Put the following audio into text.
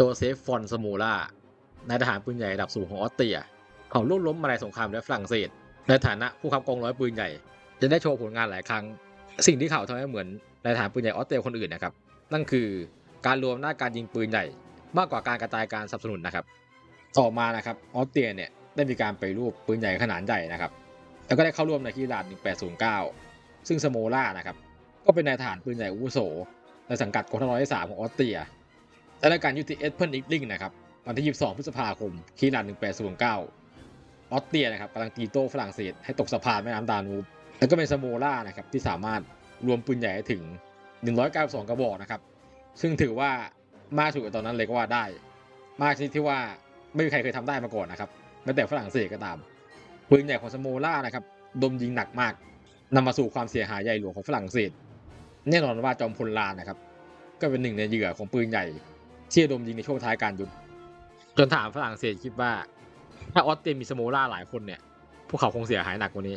จเซฟฟอนสมูล่านายทหารปืนใหญ่ระดับสูงของออสเตรีย เขาล่วงล้มมาในสงครามและฝรั่งเศส ในฐานะผู้ขับกองร้อยปืนใหญ่ จะได้โชว์ผลงานหลายครั้ง สิ่งที่เขาทำให้เหมือนนายทหารปืนใหญ่ออสเตรียคนอื่นนะครับ นั่นคือการรวมหน้าการยิงปืนใหญ่ มากกว่าการกระจายการสนับสนุนนะครับ ต่อมานะครับออสเตรียเนี่ยได้มีการไปรูปปืนใหญ่ขนาดใหญ่นะครับ แล้วก็ได้เข้าร่วมในกีฬา1809 ซึ่งสโมล่านะครับ ก็เป็นนายทหารปืนใหญ่อาวุโสในสังกัดกองทัพร้อยที่สามของออสเตรีย และในการยุติเอสเพิลอิกลิงนะครับวันที่ 22 พฤษภาคมคีรัน1809 ออสเตรียนะครับกำลังตีโต้ฝรั่งเศสให้ตกสะพานแม่น้ำดานูบแล้วก็เป็นสโมล่านะครับที่สามารถรวมปืนใหญ่ถึง 192 กระบอกนะครับ ซึ่งถือว่ามากสุดในตอนนั้นเลยก็ว่าได้ มากชนิดที่ว่าไม่มีใครเคยทำได้มาก่อนนะครับแม้แต่ฝรั่งเศสก็ตามปืนใหญ่ของสโมล่านะครับดมยิงหนักมากนำมาสู่ความเสียหายใหญ่หลวงของฝรั่งเศส แน่นอนว่าจอมพลลานนะครับ ก็เป็นหนึ่งในเหยื่อของปืนใหญ่ ที่โดมยิงในช่วงท้ายการยุดจนถามฝรั่งเศสคิดว่า ถ้าออสเตรียมีสโมล่าหลายคนเนี่ย พวกเขาคงเสียหายหนักกว่านี้